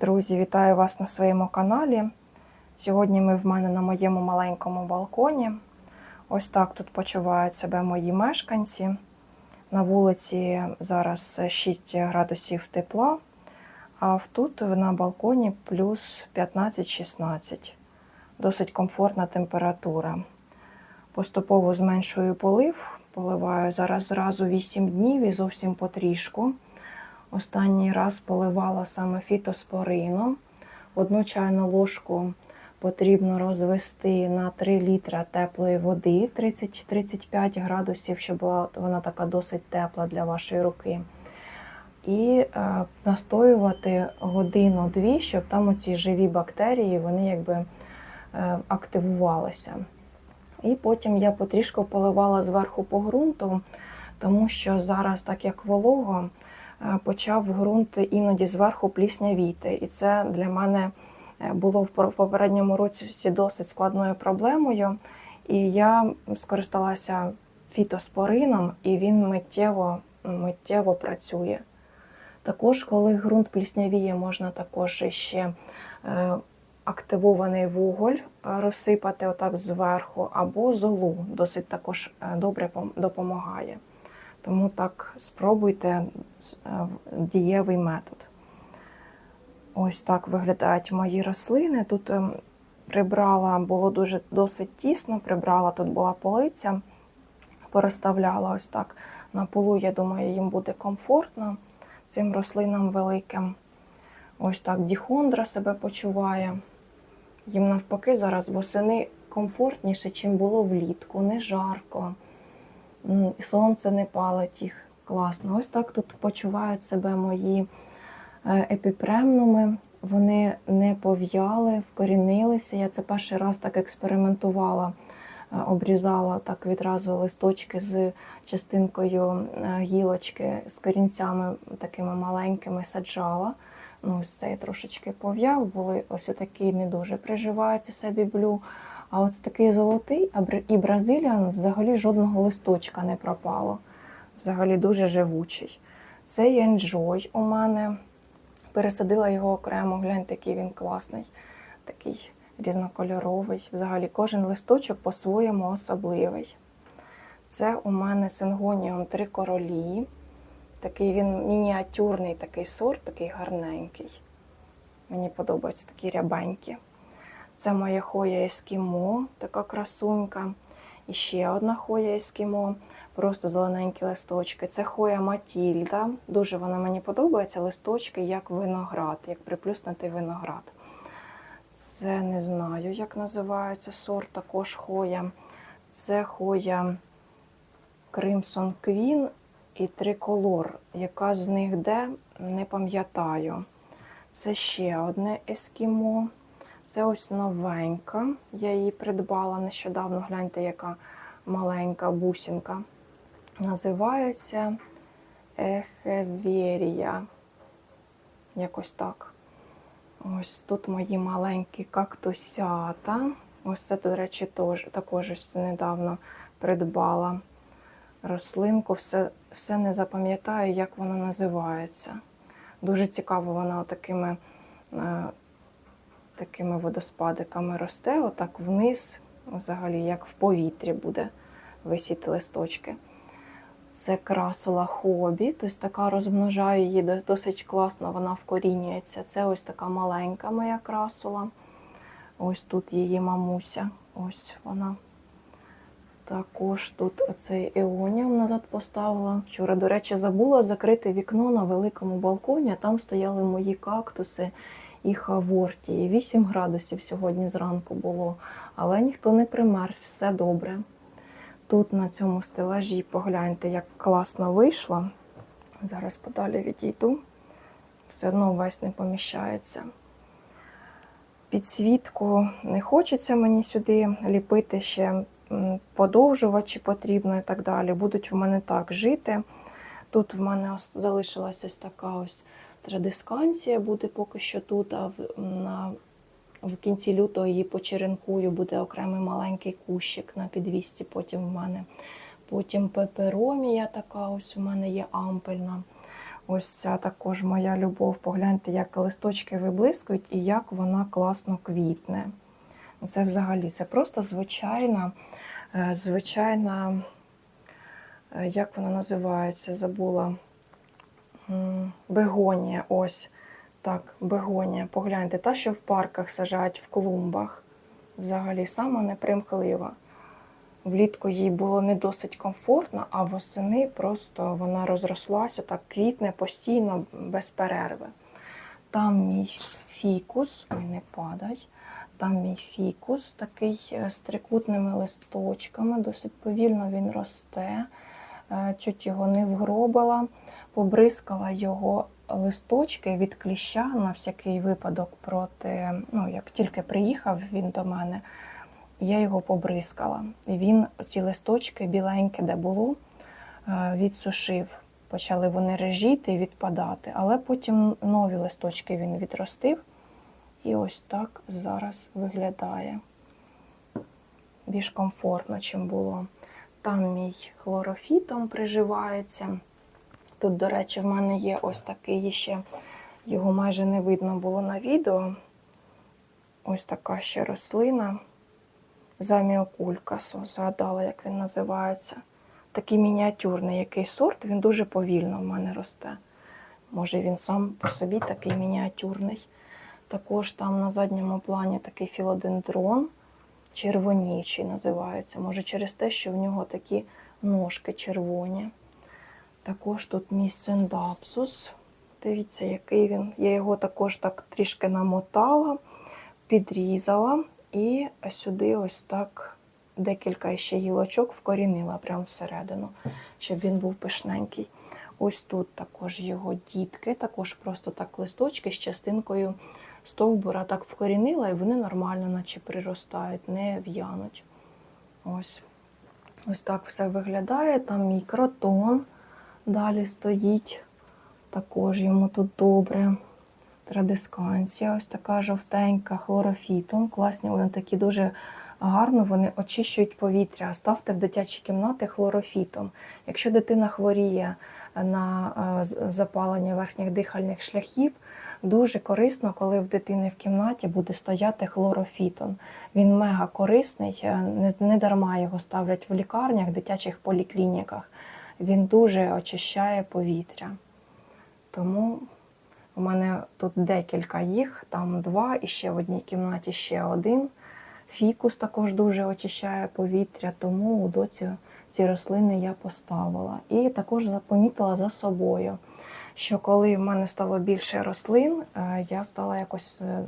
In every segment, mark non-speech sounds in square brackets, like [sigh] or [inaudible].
Друзі, вітаю вас на своєму каналі. Сьогодні ми в мене на моєму маленькому балконі. Ось так тут почувають себе мої мешканці. На вулиці зараз 6 градусів тепла, а тут на балконі плюс 15-16. Досить комфортна температура. Поступово зменшую полив, поливаю зараз зразу 8 днів і зовсім потрішку. Останній раз поливала саме фітоспорином. Одну чайну ложку потрібно розвести на 3 літра теплої води 30-35 градусів, щоб була вона така досить тепла для вашої руки. І е, настоювати годину-дві, щоб там оці живі бактерії вони якби е, активувалися. І потім я потрішку поливала зверху по ґрунту, тому що зараз, так як волого, почав ґрунт іноді зверху пліснявіти. І це для мене е, було в попередньому році досить складною проблемою. І я скористалася фітоспорином, і він миттєво, миттєво працює. Також, коли ґрунт пліснявіє, можна також ще е, активований вуголь е, розсипати отак зверху, або золу досить також е, добре допомагає. Тому так спробуйте е, дієвий метод. Ось так виглядають мої рослини. Тут ем, прибрала, було дуже досить тісно, прибрала, тут була полиця, порозставляла ось так на полу. Я думаю, їм буде комфортно цим рослинам великим. Ось так діхондра себе почуває. Їм навпаки зараз восени комфортніше, чим було влітку, не жарко. Сонце не палить їх класно. Ось так тут почувають себе мої е, епіпремнуми. Вони не пов'яли, вкорінилися. Я це перший раз так експериментувала, е, обрізала так відразу листочки з частинкою е, гілочки з корінцями такими маленькими саджала. Ну, ось цей трошечки пов'яв, були ось такі не дуже приживаються собі блю. А ось такий золотий і бразиліан взагалі жодного листочка не пропало. Взагалі дуже живучий. Цей енджой у мене. Пересадила його окремо, гляньте, який він класний, такий різнокольоровий. Взагалі кожен листочок по-своєму особливий. Це у мене сингоніум три королі. Такий він мініатюрний такий сорт, такий гарненький. Мені подобаються такі рябенькі. Це моя хоя ескімо, така красунька. І ще одна хоя ескімо, просто зелененькі листочки. Це хоя Матільда. Дуже вона мені подобається. Листочки як виноград, як приплюснутий виноград. Це не знаю, як називається сорт, також хоя. Це хоя Crimson Queen і триколор. Яка з них де, не пам'ятаю. Це ще одне ескімо. Це ось новенька. Я її придбала нещодавно. Гляньте, яка маленька бусинка. Називається Ехеверія. Якось так. Ось тут мої маленькі кактусята. Ось це, до речі, теж, також ось недавно придбала рослинку. Все, все не запам'ятаю, як вона називається. Дуже цікаво, вона такими, е, такими водоспадиками росте, отак вниз, взагалі, як в повітрі буде висіти листочки. Це красула хобі, тобто така розмножаю її досить класно, вона вкорінюється. Це ось така маленька моя красула. Ось тут її мамуся. Ось вона. Також тут оцей еоніум назад поставила. Вчора, до речі, забула закрити вікно на великому балконі, а там стояли мої кактуси і хавортії. 8 градусів сьогодні зранку було, але ніхто не примерз, все добре. Тут на цьому стелажі погляньте, як класно вийшло. Зараз подалі відійду. Все одно весь не поміщається. Підсвітку не хочеться мені сюди ліпити ще подовжувачі потрібно і так далі. Будуть в мене так жити. Тут в мене залишилася ось така ось традисканція, буде поки що тут, а в, на, в кінці лютого її почеренкую, буде окремий маленький кущик на підвісці потім в мене. Потім пеперомія така ось у мене є ампельна. Ось ця також моя любов. Погляньте, як листочки виблискують і як вона класно квітне. Це взагалі це просто звичайна, е, звичайна, е, як вона називається, забула. Бегонія, ось так, бегонія. Погляньте, та, що в парках сажають в клумбах. Взагалі сама непримхлива. Влітку їй було не досить комфортно, а восени просто вона розрослася так квітне постійно, без перерви. Там мій фікус, ой, не падай. Там мій фікус, такий е, з трикутними листочками, досить повільно він росте. Е, Чуть його не вгробила, побризкала його листочки від кліща на всякий випадок проти, ну, як тільки приїхав він до мене, я його побризкала. І він ці листочки біленькі, де було, е, відсушив. Почали вони режіти і відпадати, але потім нові листочки він відростив. І ось так зараз виглядає більш комфортно, чим було. Там мій хлорофітом приживається. Тут, до речі, в мене є ось такий ще, його майже не видно було на відео. Ось така ще рослина. Заміокулькасу, згадала, як він називається. Такий мініатюрний який сорт, він дуже повільно в мене росте. Може, він сам по собі такий мініатюрний. Також там на задньому плані такий філодендрон, червонічий називається. Може, через те, що в нього такі ножки червоні. Також тут мій синдапсус. Дивіться, який він. Я його також так трішки намотала, підрізала і сюди ось так декілька ще гілочок вкорінила прямо всередину, щоб він був пишненький. Ось тут також його дітки, також просто так листочки з частинкою стовбура так вкорінила, і вони нормально, наче приростають, не в'януть. Ось. Ось так все виглядає. Там мій кротон далі стоїть. Також йому тут добре. Традисканція, ось така жовтенька, хлорофітом. Класні, вони такі дуже гарно вони очищують повітря. Ставте в дитячі кімнати хлорофітом. Якщо дитина хворіє на е, запалення верхніх дихальних шляхів, дуже корисно, коли в дитини в кімнаті буде стояти хлорофітон. Він мега корисний, е, не, дарма його ставлять в лікарнях, дитячих поліклініках. Він дуже очищає повітря. Тому у мене тут декілька їх, там два, і ще в одній кімнаті ще один. Фікус також дуже очищає повітря, тому у доці ці рослини я поставила. І також запомітила за собою, що коли в мене стало більше рослин, е, я стала якось е,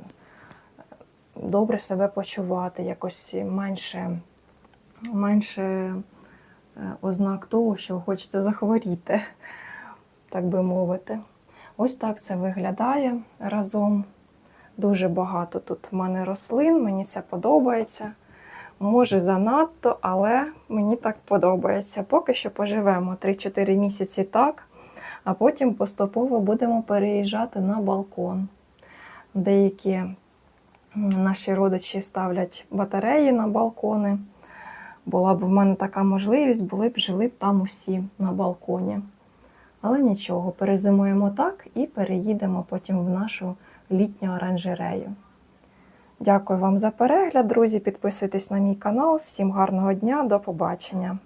добре себе почувати, якось менше, менше ознак того, що хочеться захворіти, [laughs] так би мовити. Ось так це виглядає разом. Дуже багато тут в мене рослин, мені це подобається. Може, занадто, але мені так подобається. Поки що поживемо 3-4 місяці так, а потім поступово будемо переїжджати на балкон. Деякі наші родичі ставлять батареї на балкони. Була б в мене така можливість, були б жили б там усі на балконі. Але нічого, перезимуємо так і переїдемо потім в нашу літню оранжерею. Дякую вам за перегляд, друзі. Підписуйтесь на мій канал. Всім гарного дня, до побачення!